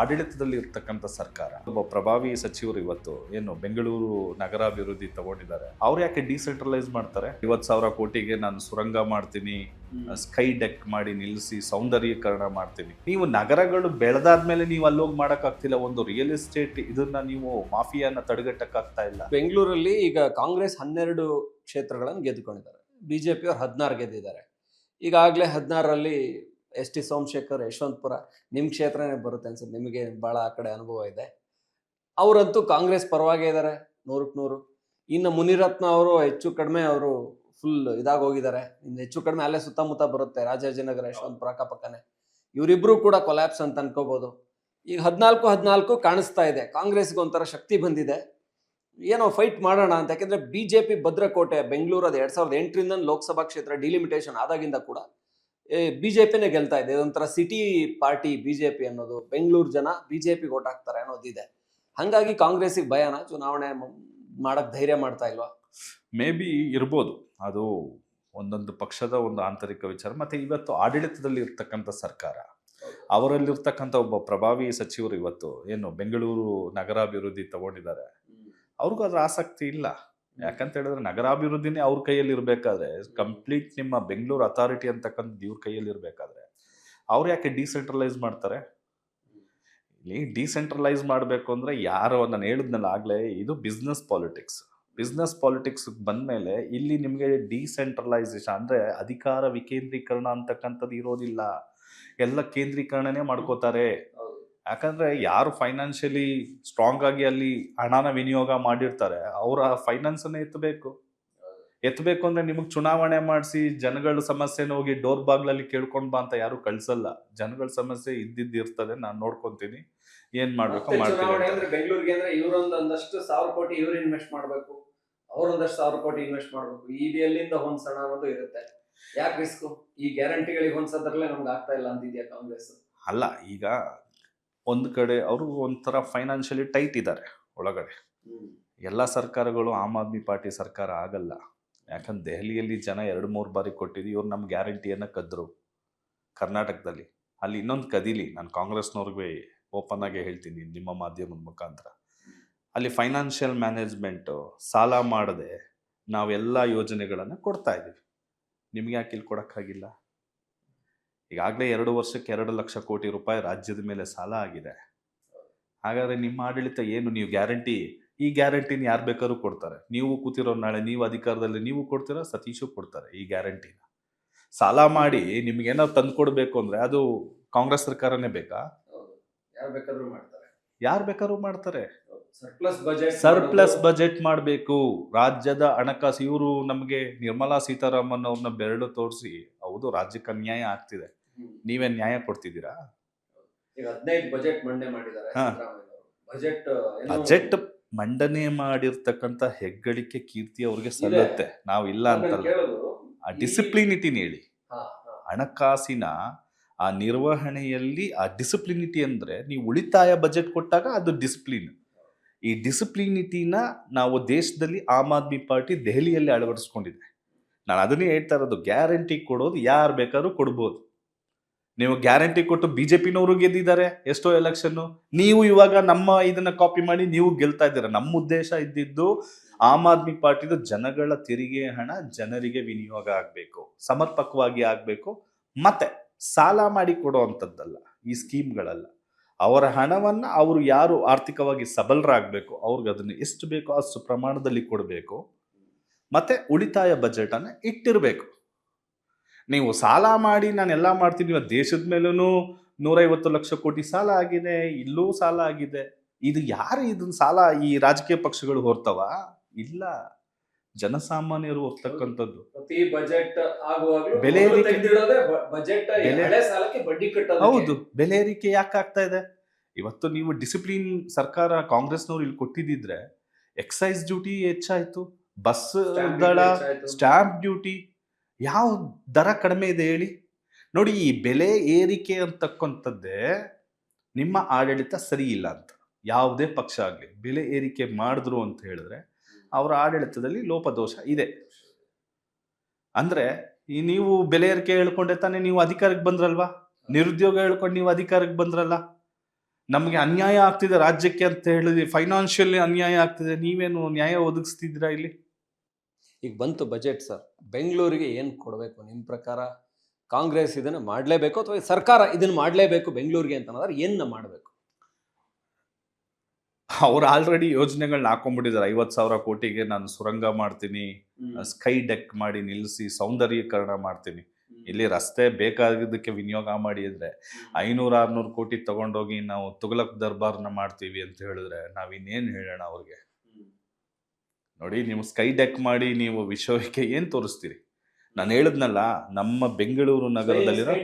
ಆಡಳಿತದಲ್ಲಿ ಇರ್ತಕ್ಕಂಥ ಸರ್ಕಾರ. ಒಬ್ಬ ಪ್ರಭಾವಿ ಸಚಿವರು ಇವತ್ತು ಏನು ಬೆಂಗಳೂರು ನಗರಾಭಿವೃದ್ಧಿ ತಗೊಂಡಿದ್ದಾರೆ. ಅವ್ರು ಯಾಕೆ ಡಿಸೆಂಟ್ರಲೈಸ್ ಮಾಡ್ತಾರೆ? ಇವತ್ತು ಸಾವಿರ ಕೋಟಿಗೆ ನಾನು ಸುರಂಗ ಮಾಡ್ತೀನಿ ಸ್ಕೈ ಡೆಕ್ ಮಾಡಿ ನಿಲ್ಲಿಸಿ ಸೌಂದರ್ಯೀಕರಣ ಮಾಡ್ತೀನಿ. ನೀವು ನಗರಗಳು ಬೆಳೆದಾದ್ಮೇಲೆ ನೀವು ಅಲ್ಲೋಗಿ ಮಾಡೋಕ್ಕಾಗ್ತಿಲ್ಲ. ಒಂದು ರಿಯಲ್ ಎಸ್ಟೇಟ್ ಇದನ್ನ ನೀವು ಮಾಫಿಯಾನ ತಡೆಗಟ್ಟಕ್ಕಾಗ್ತಾ ಇಲ್ಲ. ಬೆಂಗಳೂರಲ್ಲಿ ಈಗ ಕಾಂಗ್ರೆಸ್ ಹನ್ನೆರಡು ಕ್ಷೇತ್ರಗಳನ್ನು ಗೆದ್ದುಕೊಂಡಿದ್ದಾರೆ. ಬಿ ಜೆ ಪಿಯವ್ರು ಹದಿನಾರು ಗೆದ್ದಿದ್ದಾರೆ. ಈಗಾಗಲೇ ಹದಿನಾರರಲ್ಲಿ ಎಸ್ ಟಿ ಸೋಮಶೇಖರ್, ಯಶವಂತಪುರ ನಿಮ್ಮ ಕ್ಷೇತ್ರನೇ ಬರುತ್ತೆ ಅನ್ಸುತ್ತೆ. ನಿಮಗೆ ಭಾಳ ಆ ಕಡೆ ಅನುಭವ ಇದೆ. ಅವರಂತೂ ಕಾಂಗ್ರೆಸ್ ಪರವಾಗೇ ಇದ್ದಾರೆ ನೂರಕ್ಕೆ ನೂರು. ಇನ್ನು ಮುನಿರತ್ನ ಅವರು ಹೆಚ್ಚು ಕಡಿಮೆ ಅವರು ಫುಲ್ ಇದಾಗಿ ಹೋಗಿದ್ದಾರೆ ಇನ್ನು ಹೆಚ್ಚು ಕಡಿಮೆ ಅಲ್ಲೇ ಸುತ್ತಮುತ್ತ ಬರುತ್ತೆ, ರಾಜಾಜಿನಗರ, ಯಶವಂತಪುರ ಅಕ್ಕಪಕ್ಕನೆ. ಇವರಿಬ್ರು ಕೂಡ ಕೊಲ್ಯಾಪ್ಸ್ ಅಂತ ಅನ್ಕೋಬಹುದು ಈಗ ಹದಿನಾಲ್ಕು ಹದಿನಾಲ್ಕು ಕಾಣಿಸ್ತಾ ಇದೆ. ಕಾಂಗ್ರೆಸ್ಗೆ ಒಂಥರ ಶಕ್ತಿ ಬಂದಿದೆ. ಏನೋ ಫೈಟ್ ಮಾಡೋಣ ಅಂತ. ಯಾಕೆಂದ್ರೆ ಬಿಜೆಪಿ ಭದ್ರಕೋಟೆ, ಬೆಂಗಳೂರು ಅದು ಎರಡ್ ಸಾವಿರದ ಎಂಟರಿಂದ ಲೋಕಸಭಾ ಕ್ಷೇತ್ರ ಡಿಲಿಮಿಟೇಷನ್ ಆದಾಗಿಂದ ಕೂಡ ಬಿಜೆಪಿನೇ ಗೆಲ್ತಾ ಇದೆ. ಇದೊಂಥರ ಸಿಟಿ ಪಾರ್ಟಿ ಬಿಜೆಪಿ ಅನ್ನೋದು. ಬೆಂಗಳೂರು ಜನ ಬಿಜೆಪಿ ಓಟ್ ಹಾಕ್ತಾರೆ ಅನ್ನೋದಿದೆ ಹಂಗಾಗಿ ಕಾಂಗ್ರೆಸ್ಸಿಗೆ ಭಯನ ಚುನಾವಣೆ ಮಾಡಕ್ ಧೈರ್ಯ ಮಾಡ್ತಾ ಇಲ್ವಾ? ಮೇ ಬಿ ಇರ್ಬೋದು. ಅದು ಒಂದೊಂದು ಪಕ್ಷದ ಒಂದು ಆಂತರಿಕ ವಿಚಾರ. ಮತ್ತೆ ಇವತ್ತು ಆಡಳಿತದಲ್ಲಿ ಇರ್ತಕ್ಕಂಥ ಸರ್ಕಾರ ಅವರಲ್ಲಿರ್ತಕ್ಕಂಥ ಒಬ್ಬ ಪ್ರಭಾವಿ ಸಚಿವರು ಇವತ್ತು ಏನು ಬೆಂಗಳೂರು ನಗರಾಭಿವೃದ್ಧಿ ತಗೊಂಡಿದ್ದಾರೆ. ಅವ್ರಿಗೂ ಅದ್ರ ಆಸಕ್ತಿ ಇಲ್ಲ. ಯಾಕಂತ ಹೇಳಿದ್ರೆ ನಗರಾಭಿವೃದ್ಧಿನೇ ಅವ್ರ ಕೈಯಲ್ಲಿ ಇರಬೇಕಾದ್ರೆ ಕಂಪ್ಲೀಟ್ ನಿಮ್ಮ ಬೆಂಗಳೂರು ಅಥಾರಿಟಿ ಅಂತಕ್ಕಂಥದ್ದು ಇವ್ರ ಕೈಯಲ್ಲಿ ಇರಬೇಕಾದ್ರೆ. ಅವ್ರು ಯಾಕೆ ಡಿಸೆಂಟ್ರಲೈಸ್ ಮಾಡ್ತಾರೆ? ಇಲ್ಲಿ ಡಿಸೆಂಟ್ರಲೈಸ್ ಮಾಡಬೇಕು ಅಂದ್ರೆ ಯಾರೋ ನಾನು ಹೇಳಿದ್ನಲ್ಲ ಆಗಲೇ ಇದು ಬಿಸ್ನೆಸ್ ಪಾಲಿಟಿಕ್ಸ್ ಬಿಸ್ನೆಸ್ ಪಾಲಿಟಿಕ್ಸ್ ಬಂದಮೇಲೆ ಇಲ್ಲಿ ನಿಮಗೆ ಡಿಸೆಂಟ್ರಲೈಸೇಷನ್ ಅಂದ್ರೆ ಅಧಿಕಾರ ವಿಕೇಂದ್ರೀಕರಣ ಅಂತಕ್ಕಂಥದ್ದು ಇರೋದಿಲ್ಲ. ಎಲ್ಲ ಕೇಂದ್ರೀಕರಣನೇ ಮಾಡ್ಕೋತಾರೆ. ಯಾಕಂದ್ರೆ ಯಾರು ಫೈನಾನ್ಷಿಯಲಿ ಸ್ಟ್ರಾಂಗ್ ಆಗಿ ಅಲ್ಲಿ ಹಣನ ವಿನಿಯೋಗ ಮಾಡಿರ್ತಾರೆ ಅವರ ಫೈನಾನ್ಸನ್ನು ಎತ್ತಬೇಕು. ಎತ್ತಬೇಕು ಅಂದ್ರೆ ನಿಮಗೆ ಚುನಾವಣೆ ಮಾಡಿಸಿ ಜನಗಳ ಸಮಸ್ಯೆನ ಹೋಗಿ ಡೋರ್ ಬಾಗ್ಲಲ್ಲಿ ಕೇಳ್ಕೊಂಡ್ ಬಾ ಅಂತ ಯಾರು ಕಳ್ಸಲ್ಲ. ಜನಗಳ ಸಮಸ್ಯೆ ಇದ್ದಿದ್ದು ಇರ್ತದೆ ನಾನು ನೋಡ್ಕೊಂತೀನಿ. ಏನ್ ಮಾಡ್ಬೇಕು ಮಾಡ್ತೀನಿ. ಬೆಂಗಳೂರಿಗೆ ಅಂದ್ರೆ ಇವರೊಂದು ಒಂದಷ್ಟು ಸಾವಿರ ಕೋಟಿ ಇವ್ರು ಇನ್ವೆಸ್ಟ್ ಮಾಡ್ಬೇಕು. ಅವರೊಂದಷ್ಟು ಸಾವಿರ ಕೋಟಿ ಇನ್ವೆಸ್ಟ್ ಮಾಡ್ಬೇಕು. ಈ ಎಲ್ಲಿಂದ ಹೊಂದ್ಸೋಣ ಅನ್ನೋದು ಇರುತ್ತೆ. ಯಾಕೆ ರಿಸ್ಕ್ ಈ ಗ್ಯಾರಂಟಿಗಳಿಗೆ ಹೊಂದ್ಸೋದ್ರಲ್ಲೇ ನಮ್ಗೆ ಆಗ್ತಾ ಇಲ್ಲ ಅಂತಿದ್ಯಾ ಕಾಂಗ್ರೆಸ್? ಅಲ್ಲ ಈಗ ಒಂದು ಕಡೆ ಅವರು ಒಂಥರ ಫೈನಾನ್ಷಿಯಲಿ ಟೈಟ್ ಇದ್ದಾರೆ ಒಳಗಡೆ. ಎಲ್ಲ ಸರ್ಕಾರಗಳು ಆಮ್ ಆದ್ಮಿ ಪಾರ್ಟಿ ಸರ್ಕಾರ ಆಗಲ್ಲ. ಯಾಕಂದ್ರೆ ದೆಹಲಿಯಲ್ಲಿ ಜನ ಎರಡು ಮೂರು ಬಾರಿ ಕೊಟ್ಟಿದ್ದು ಇವ್ರು ನಮ್ಮ ಗ್ಯಾರಂಟಿಯನ್ನು ಕದ್ರು ಕರ್ನಾಟಕದಲ್ಲಿ. ಅಲ್ಲಿ ಇನ್ನೊಂದು ಕದೀಲಿ, ನಾನು ಕಾಂಗ್ರೆಸ್ನವ್ರಿಗೆ ಓಪನ್ ಆಗಿ ಹೇಳ್ತೀನಿ ನಿಮ್ಮ ಮಾಧ್ಯಮದ ಮುಖಾಂತರ. ಅಲ್ಲಿ ಫೈನಾನ್ಷಿಯಲ್ ಮ್ಯಾನೇಜ್ಮೆಂಟು ಸಾಲ ಮಾಡದೆ ನಾವೆಲ್ಲ ಯೋಜನೆಗಳನ್ನು ಕೊಡ್ತಾ ಇದ್ದೀವಿ. ನಿಮ್ಗೆ ಯಾಕೆ ಇಲ್ಲಿ ಕೊಡೋಕ್ಕಾಗಿಲ್ಲ? ಈಗಾಗಲೇ ಎರಡು ವರ್ಷಕ್ಕೆ ಎರಡು ಲಕ್ಷ ಕೋಟಿ ರೂಪಾಯಿ ರಾಜ್ಯದ ಮೇಲೆ ಸಾಲ ಆಗಿದೆ. ಹಾಗಾದರೆ ನಿಮ್ಮ ಆಡಳಿತ ಏನು? ನೀವು ಗ್ಯಾರಂಟಿ ಈ ಗ್ಯಾರಂಟಿನ ಯಾರು ಬೇಕಾದ್ರೂ ಕೊಡ್ತಾರೆ. ನೀವು ಕೂತಿರೋ ನಾಳೆ ನೀವು ಅಧಿಕಾರದಲ್ಲಿ ನೀವು ಕೊಡ್ತೀರಾ? ಸತೀಶು ಕೊಡ್ತಾರೆ ಈ ಗ್ಯಾರಂಟಿನ. ಸಾಲ ಮಾಡಿ ನಿಮ್ಗೆ ಏನೋ ತಂದು ಕೊಡಬೇಕು ಅಂದ್ರೆ ಅದು ಕಾಂಗ್ರೆಸ್ ಸರ್ಕಾರನೇ ಬೇಕಾ? ಯಾರು ಬೇಕಾದ್ರೂ ಮಾಡ್ತಾರೆ. ಯಾರು ಬೇಕಾದ್ರೂ ಮಾಡ್ತಾರೆ. ಸರ್ಪ್ಲಸ್ ಬಜೆಟ್ ಸರ್ಪ್ಲಸ್ ಬಜೆಟ್ ಮಾಡಬೇಕು. ರಾಜ್ಯದ ಹಣಕಾಸು ಇವರು ನಮಗೆ ನಿರ್ಮಲಾ ಸೀತಾರಾಮನ್ ಅವ್ರನ್ನ ಬೆರಳು ತೋರಿಸಿ ಹೌದು ರಾಜ್ಯಕ್ಕೆ ಅನ್ಯಾಯ ಆಗ್ತಿದೆ. ನೀವೇ ನ್ಯಾಯ ಕೊಡ್ತಿದ್ದೀರಾ? ಈಗ ಹದಿನೈದು ಬಜೆಟ್ ಮಂಡನೆ ಮಾಡಿದ್ದಾರೆ ಹಾ. ಬಜೆಟ್ ಬಜೆಟ್ ಮಂಡನೆ ಮಾಡಿರ್ತಕ್ಕಂಥ ಹೆಗ್ಗಳಿಕೆ ಕೀರ್ತಿ ಅವ್ರಿಗೆ ಸಲ್ಲುತ್ತೆ. ನಾವು ಇಲ್ಲ ಅಂತಲ್ಲ. ಆ ಡಿಸಿಪ್ಲಿನಿಟಿನ ಹೇಳಿ ಹಣಕಾಸಿನ ಆ ನಿರ್ವಹಣೆಯಲ್ಲಿ ಆ ಡಿಸಿಪ್ಲಿನಿಟಿ ಅಂದ್ರೆ ನೀವು ಉಳಿತಾಯ ಬಜೆಟ್ ಕೊಟ್ಟಾಗ ಅದು ಡಿಸಿಪ್ಲಿನ್ ಈ ಡಿಸಿಪ್ಲಿನಿಟಿನ ನಾವು ದೇಶದಲ್ಲಿ ಆಮ್ ಆದ್ಮಿ ಪಾರ್ಟಿ ದೆಹಲಿಯಲ್ಲಿ ಅಳವಡಿಸ್ಕೊಂಡಿದೆ. ನಾನು ಅದನ್ನೇ ಹೇಳ್ತಾ ಇರೋದು ಗ್ಯಾರಂಟಿ ಕೊಡೋದು ಯಾರು ಬೇಕಾದ್ರೂ ಕೊಡ್ಬೋದು. ನೀವು ಗ್ಯಾರಂಟಿ ಕೊಟ್ಟು ಬಿ ಜೆ ಪಿನವರು ಗೆದ್ದಿದ್ದಾರೆ, ಎಷ್ಟೋ ಎಲೆಕ್ಷನ್ನು ನೀವು ಇವಾಗ ನಮ್ಮ ಇದನ್ನ ಕಾಪಿ ಮಾಡಿ ನೀವು ಗೆಲ್ತಾ ಇದ್ದೀರಾ. ನಮ್ಮ ಉದ್ದೇಶ ಇದ್ದಿದ್ದು ಆಮ್ ಆದ್ಮಿ ಪಾರ್ಟಿದು ಜನಗಳ ತೆರಿಗೆ ಹಣ ಜನರಿಗೆ ವಿನಿಯೋಗ ಆಗಬೇಕು, ಸಮರ್ಪಕವಾಗಿ ಆಗಬೇಕು. ಮತ್ತೆ ಸಾಲ ಮಾಡಿ ಕೊಡುವಂಥದ್ದಲ್ಲ ಈ ಸ್ಕೀಮ್ಗಳಲ್ಲ. ಅವರ ಹಣವನ್ನು ಅವರು ಯಾರು ಆರ್ಥಿಕವಾಗಿ ಸಬಲರಾಗಬೇಕು, ಅವ್ರಿಗೆ ಅದನ್ನು ಎಷ್ಟು ಬೇಕೋ ಅಷ್ಟು ಪ್ರಮಾಣದಲ್ಲಿ ಕೊಡಬೇಕು. ಮತ್ತೆ ಉಳಿತಾಯ ಬಜೆಟನ್ನು ಇಟ್ಟಿರಬೇಕು. ನೀವು ಸಾಲ ಮಾಡಿ ನಾನೆಲ್ಲ ಮಾಡ್ತೀನಿ ಇವತ್ತು ದೇಶದ ಮೇಲೂ ನೂರೈವತ್ತು ಲಕ್ಷ ಕೋಟಿ ಸಾಲ ಆಗಿದೆ ಇಲ್ಲೂ ಸಾಲ ಆಗಿದೆ. ಇದು ಯಾರು ಇದನ್ನ ಸಾಲ ಈ ರಾಜಕೀಯ ಪಕ್ಷಗಳು ಹೊರ್ತವ? ಇಲ್ಲ. ಜನಸಾಮಾನ್ಯರು ಹೊರ್ತಕ್ಕಂಥದ್ದು. ಪ್ರತಿ ಬಜೆಟ್ ಬೆಲೆ ಏರಿಕೆ- ಬಜೆಟ್ ಹೌದು. ಬೆಲೆ ಏರಿಕೆ ಯಾಕೆ ಆಗ್ತಾ ಇದೆ? ಇವತ್ತು ನೀವು ಡಿಸಿಪ್ಲಿನ್ ಸರ್ಕಾರ ಕಾಂಗ್ರೆಸ್ನವ್ರು ಇಲ್ಲಿ ಕೊಟ್ಟಿದ್ದಿದ್ರೆ ಎಕ್ಸೈಸ್ ಡ್ಯೂಟಿ ಹೆಚ್ಚಾಯ್ತು. ಬಸ್ ದಳ ಸ್ಟಾಂಪ್ ಡ್ಯೂಟಿ ಯಾವ ದರ ಕಡಿಮೆ ಇದೆ ಹೇಳಿ? ನೋಡಿ ಈ ಬೆಲೆ ಏರಿಕೆ ಅಂತಕ್ಕಂಥದ್ದೇ ನಿಮ್ಮ ಆಡಳಿತ ಸರಿ ಇಲ್ಲ ಅಂತ. ಯಾವುದೇ ಪಕ್ಷ ಆಗಲಿ ಬೆಲೆ ಏರಿಕೆ ಮಾಡಿದ್ರು ಅಂತ ಹೇಳಿದ್ರೆ ಅವರ ಆಡಳಿತದಲ್ಲಿ ಲೋಪದೋಷ ಇದೆ. ಅಂದ್ರೆ ಈ ನೀವು ಬೆಲೆ ಏರಿಕೆ ಹೇಳ್ಕೊಂಡೆ ತಾನೇ ನೀವು ಅಧಿಕಾರಕ್ಕೆ ಬಂದ್ರಲ್ವಾ? ನಿರುದ್ಯೋಗ ಹೇಳ್ಕೊಂಡು ನೀವು ಅಧಿಕಾರಕ್ಕೆ ಬಂದ್ರಲ್ಲ? ನಮಗೆ ಅನ್ಯಾಯ ಆಗ್ತಿದೆ ರಾಜ್ಯಕ್ಕೆ ಅಂತ ಹೇಳಿದ್ವಿ ಫೈನಾನ್ಷಿಯಲಿ ಅನ್ಯಾಯ ಆಗ್ತಿದೆ. ನೀವೇನು ನ್ಯಾಯ ಒದಗಿಸ್ತಿದ್ದೀರಾ ಇಲ್ಲಿ? ಈಗ ಬಂತು ಬಜೆಟ್ ಸರ್. ಬೆಂಗಳೂರಿಗೆ ಏನು ಕೊಡಬೇಕು? ನಿಮ್ಮ ಪ್ರಕಾರ ಕಾಂಗ್ರೆಸ್ ಇದನ್ನು ಮಾಡಲೇಬೇಕು ಅಥವಾ ಸರ್ಕಾರ ಇದನ್ನು ಮಾಡಲೇಬೇಕು ಬೆಂಗಳೂರಿಗೆ ಅಂತ ಅನ್ನೋದ್ರೆ ಏನ ಮಾಡಬೇಕು? ಅವ್ರು ಆಲ್ರೆಡಿ ಯೋಜನೆಗಳನ್ನ ಹಾಕೊಂಡ್ಬಿಟ್ಟಿದ್ದಾರೆ ಐವತ್ತು ಸಾವಿರ ಕೋಟಿಗೆ ನಾನು ಸುರಂಗ ಮಾಡ್ತೀನಿ ಸ್ಕೈ ಡೆಕ್ ಮಾಡಿ ನಿಲ್ಲಿಸಿ ಸೌಂದರ್ಯೀಕರಣ ಮಾಡ್ತೀನಿ. ಇಲ್ಲಿ ರಸ್ತೆ ಬೇಕಾಗಿದ್ದಕ್ಕೆ ವಿನಿಯೋಗ ಮಾಡಿದ್ರೆ ಐನೂರು ಆರ್ನೂರು ಕೋಟಿ ತಗೊಂಡೋಗಿ ನಾವು ತುಗಲಕ್ ದರ್ಬಾರ್ನ ಮಾಡ್ತೀವಿ ಅಂತ ಹೇಳಿದ್ರೆ ನಾವು ಇನ್ನೇನು ಹೇಳೋಣ ಅವ್ರಿಗೆ? ನೋಡಿ ನೀವು ಸ್ಕೈ ಡೆಕ್ ಮಾಡಿ ನೀವು ವಿಶ್ವಕ್ಕೆ ಏನು ತೋರಿಸ್ತೀರಿ? ನಾನು ಹೇಳಿದ್ನಲ್ಲ ನಮ್ಮ ಬೆಂಗಳೂರು ನಗರದಲ್ಲಿರೋ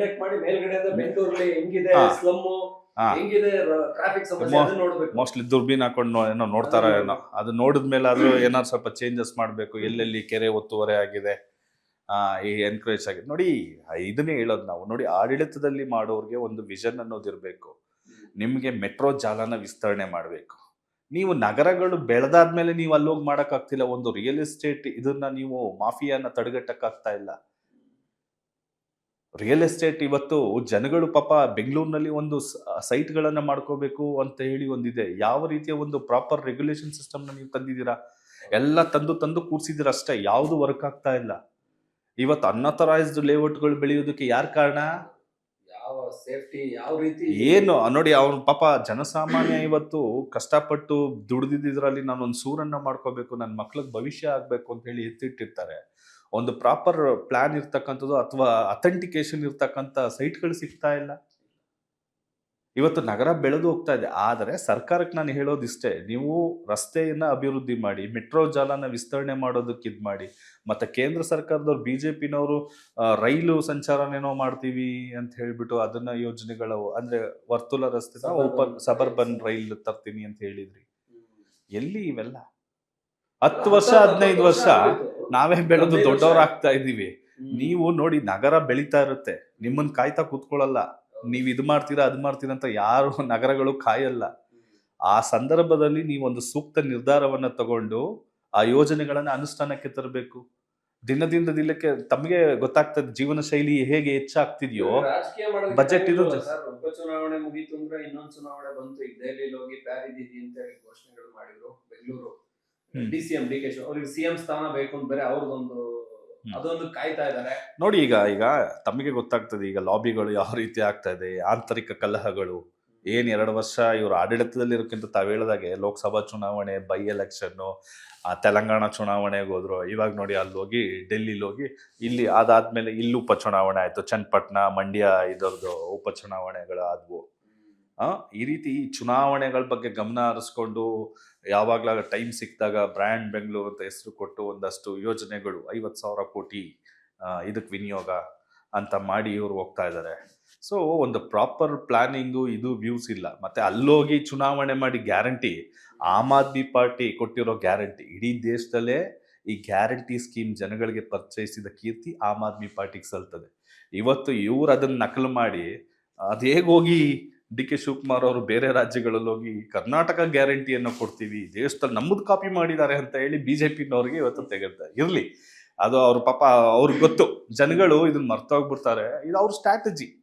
ಮೋಸ್ಟ್ಲಿ ದುರ್ಬೀನ್ ಹಾಕೊಂಡು ಏನೋ ನೋಡ್ತಾರ ಏನೋ. ಅದು ನೋಡಿದ್ಮೇಲೆ ಅದು ಏನಾದ್ರು ಸ್ವಲ್ಪ ಚೇಂಜಸ್ ಮಾಡಬೇಕು. ಎಲ್ಲೆಲ್ಲಿ ಕೆರೆ ಒತ್ತುವರೆ ಆಗಿದೆ ಆ ಈ ಎನ್ಕರೇಜ್ ಆಗಿದೆ. ನೋಡಿ ಇದನ್ನೇ ಹೇಳೋದು ನಾವು. ನೋಡಿ ಆಡಳಿತದಲ್ಲಿ ಮಾಡೋರಿಗೆ ಒಂದು ವಿಷನ್ ಅನ್ನೋದಿರಬೇಕು ನಿಮಗೆ ಮೆಟ್ರೋ ಜಾಲನ ವಿಸ್ತರಣೆ ಮಾಡಬೇಕು. ನೀವು ನಗರಗಳು ಬೆಳೆದಾದ್ಮೇಲೆ ನೀವು ಅಲ್ಲೋಗಿ ಮಾಡೋಕ್ಕಾಗ್ತಿಲ್ಲ. ಒಂದು ರಿಯಲ್ ಎಸ್ಟೇಟ್ ಇದನ್ನ ನೀವು ಮಾಫಿಯಾನ ತಡೆಗಟ್ಟಕ್ಕಾಗ್ತಾ ಇಲ್ಲ. ರಿಯಲ್ ಎಸ್ಟೇಟ್ ಇವತ್ತು ಜನಗಳು ಪಾಪ ಬೆಂಗಳೂರಿನಲ್ಲಿ ಒಂದು ಸೈಟ್ಗಳನ್ನು ಮಾಡ್ಕೋಬೇಕು ಅಂತ ಹೇಳಿ ಒಂದಿದೆ. ಯಾವ ರೀತಿಯ ಒಂದು ಪ್ರಾಪರ್ ರೆಗ್ಯುಲೇಷನ್ ಸಿಸ್ಟಮ್ನ ನೀವು ತಂದಿದ್ದೀರಾ? ಎಲ್ಲ ತಂದು ತಂದು ಕೂರ್ಸಿದ್ದೀರ ಅಷ್ಟೇ. ಯಾವುದು ವರ್ಕ್ ಆಗ್ತಾ ಇಲ್ಲ. ಇವತ್ತು ಅನ್ಅಥರೈಸ್ಡ್ ಲೇಔಟ್ಗಳು ಬೆಳೆಯೋದಕ್ಕೆ ಯಾರು ಕಾರಣ? ಸೇಫ್ಟಿ ಯಾವ ರೀತಿ ಏನು ನೋಡಿ, ಅವ್ನ ಪಾಪ ಜನಸಾಮಾನ್ಯ ಇವತ್ತು ಕಷ್ಟಪಟ್ಟು ದುಡ್ದಿದ್ರಲ್ಲಿ ನಾನು ಒಂದು ಸೂರನ್ನ ಮಾಡ್ಕೋಬೇಕು ನನ್ನ ಮಕ್ಳಿಗೆ ಭವಿಷ್ಯ ಆಗಬೇಕು ಅಂತ ಹೇಳಿ ಎತ್ತಿಟ್ಟಿರ್ತಾರೆ. ಒಂದು ಪ್ರಾಪರ್ ಪ್ಲಾನ್ ಇರ್ತಕ್ಕಂಥದ್ದು ಅಥವಾ ಅಥೆಂಟಿಕೇಶನ್ ಇರ್ತಕ್ಕಂಥ ಸೈಟ್ಗಳು ಸಿಗ್ತಾ ಇಲ್ಲ? ಇವತ್ತು ನಗರ ಬೆಳೆದು ಹೋಗ್ತಾ ಇದೆ. ಆದರೆ ಸರ್ಕಾರಕ್ಕೆ ನಾನು ಹೇಳೋದಿಷ್ಟೇ ನೀವು ರಸ್ತೆಯನ್ನು ಅಭಿವೃದ್ಧಿ ಮಾಡಿ ಮೆಟ್ರೋ ಜಾಲನ ವಿಸ್ತರಣೆ ಮಾಡೋದಕ್ಕೆ ಇದು ಮಾಡಿ ಮತ್ತು ಕೇಂದ್ರ ಸರ್ಕಾರದವ್ರು ಬಿ ಜೆ ಪಿನವರು ರೈಲು ಸಂಚಾರನೇನೋ ಮಾಡ್ತೀವಿ ಅಂತ ಹೇಳಿಬಿಟ್ಟು ಅದನ್ನ ಯೋಜನೆಗಳು ಅಂದರೆ ವರ್ತುಲ ರಸ್ತೆ ಓಪನ್ ಸಬರ್ಬನ್ ರೈಲ್ ತರ್ತೀನಿ ಅಂತ ಹೇಳಿದ್ರಿ. ಎಲ್ಲಿ ಇವೆಲ್ಲ? ಹತ್ತು ವರ್ಷ ಹದಿನೈದು ವರ್ಷ ನಾವೇ ಬೆಳೆದು ದೊಡ್ಡವರಾಗ್ತಾ ಇದ್ದೀವಿ ನೀವು ನೋಡಿ ನಗರ ಬೆಳೀತಾ ಇರುತ್ತೆ. ನಿಮ್ಮನ್ನು ಕಾಯ್ತಾ ಕೂತ್ಕೊಳ್ಳಲ್ಲ. ನೀವು ಇದು ಮಾಡ್ತೀರಾ ಅದು ಮಾಡ್ತೀರಾ ಅಂತ ಯಾರು ನಗರಗಳು ಕಾಯಲ್ಲ ಆ ಸಂದರ್ಭದಲ್ಲಿ ನೀವೊಂದು ಸೂಕ್ತ ನಿರ್ಧಾರವನ್ನ ತಗೊಂಡು ಆ ಯೋಜನೆಗಳನ್ನ ಅನುಷ್ಠಾನಕ್ಕೆ ತರಬೇಕು ದಿನದಿಂದ ದಿನಕ್ಕೆ ತಮಗೆ ಗೊತ್ತಾಗ್ತದೆ ಜೀವನ ಶೈಲಿ ಹೇಗೆ ಹೆಚ್ಚಾಗ್ತಿದೆಯೋ ಬಜೆಟ್ ಇದು ಉಪಚುನಾವಣೆ ಮುಗೀತು ಅಂದ್ರೆ ಇನ್ನೊಂದು ಚುನಾವಣೆ ಬಂತು ಈಗ ದೆಹಲಿಯಲ್ಲಿ ಹೋಗಿ ಇದೀನಿ ಅಂತ ಹೇಳಿ ಘೋಷಣೆಗಳು ಮಾಡಿದ್ರು Bengaluru. D C M D K Shiva ಅವ್ರಿಗೆ ಸಿಎಂ ಸ್ಥಾನ ಬೇಕು ಅಂತ ಬೇರೆ ಅವ್ರದೊಂದು ಹ್ಮ್. ಅದೊಂದು ಕಾಯ್ತಾ ಇದ್ದಾರೆ ನೋಡಿ ಈಗ ಈಗ ತಮಗೆ ಗೊತ್ತಾಗ್ತದೆ ಈಗ ಲಾಬಿಗಳು ಯಾವ ರೀತಿ ಆಗ್ತಾ ಇದೆ ಆಂತರಿಕ ಕಲಹಗಳು. ಏನ್ ಎರಡು ವರ್ಷ ಇವರು ಆಡಳಿತದಲ್ಲಿ ಇರೋಕ್ಕಿಂತ ತಾವು ಹೇಳಿದಾಗೆ ಲೋಕಸಭಾ ಚುನಾವಣೆ ಬೈ ಎಲೆಕ್ಷನ್ನು ತೆಲಂಗಾಣ ಚುನಾವಣೆಗೆ ಹೋದ್ರು. ಇವಾಗ ನೋಡಿ ಅಲ್ಲಿ ಹೋಗಿ ಡೆಲ್ಲಿಲಿ ಹೋಗಿ ಇಲ್ಲಿ ಅದಾದ್ಮೇಲೆ ಇಲ್ಲಿ ಉಪಚುನಾವಣೆ ಆಯ್ತು. ಚನ್ನಪಟ್ಟಣ ಮಂಡ್ಯ ಇದರದ್ದು ಉಪಚುನಾವಣೆಗಳು ಆದವು ಆ, ಈ ರೀತಿ ಚುನಾವಣೆಗಳ ಬಗ್ಗೆ ಗಮನ ಹರಿಸ್ಕೊಂಡು ಯಾವಾಗ್ಲಾಗ ಟೈಮ್ ಸಿಕ್ಕಿದಾಗ ಬ್ರ್ಯಾಂಡ್ ಬೆಂಗಳೂರು ಅಂತ ಹೆಸರು ಕೊಟ್ಟು ಒಂದಷ್ಟು ಯೋಜನೆಗಳು, ಐವತ್ತು ಸಾವಿರ ಕೋಟಿ ಇದಕ್ಕೆ ವಿನಿಯೋಗ ಅಂತ ಮಾಡಿ ಇವರು ಹೋಗ್ತಾ ಇದ್ದಾರೆ. ಸೊ ಒಂದು ಪ್ರಾಪರ್ ಪ್ಲಾನಿಂಗು ಇದು ವ್ಯೂಸ್ ಇಲ್ಲ. ಮತ್ತೆ ಅಲ್ಲೋಗಿ ಚುನಾವಣೆ ಮಾಡಿ ಗ್ಯಾರಂಟಿ ಆಮ್ ಆದ್ಮಿ ಪಾರ್ಟಿ ಕೊಟ್ಟಿರೋ ಗ್ಯಾರಂಟಿ ಇಡೀ ದೇಶದಲ್ಲೇ ಈ ಗ್ಯಾರಂಟಿ ಸ್ಕೀಮ್ ಜನಗಳಿಗೆ ಪರಿಚಯಿಸಿದ ಕೀರ್ತಿ ಆಮ್ ಆದ್ಮಿ ಪಾರ್ಟಿಗೆ ಸಲ್ತದೆ. ಇವತ್ತು ಇವ್ರು ಅದನ್ನ ನಕಲು ಮಾಡಿ ಅದೇಗೋಗಿ ಹೇಗ್ ಹೋಗಿ ಡಿ ಕೆ ಶಿವಕುಮಾರ್ ಅವರು ಬೇರೆ ರಾಜ್ಯಗಳಲ್ಲಿ ಹೋಗಿ ಕರ್ನಾಟಕ ಗ್ಯಾರಂಟಿಯನ್ನು ಕೊಡ್ತೀವಿ, ದೇಶದಲ್ಲಿ ನಮ್ಮದು ಕಾಪಿ ಮಾಡಿದ್ದಾರೆ ಅಂತ ಹೇಳಿ ಬಿ ಜೆ ಪಿನವ್ರಿಗೆ ಇವತ್ತು ತೆಗೆದ್ತಾರೆ ಇರಲಿ. ಅದು ಅವ್ರ ಪಾಪ, ಅವ್ರಿಗೆ ಗೊತ್ತು. ಜನಗಳು ಇದನ್ನ ಮರ್ತೋಗ್ಬಿಡ್ತಾರೆ ಇದು ಅವ್ರ ಸ್ಟ್ರಾಟಜಿ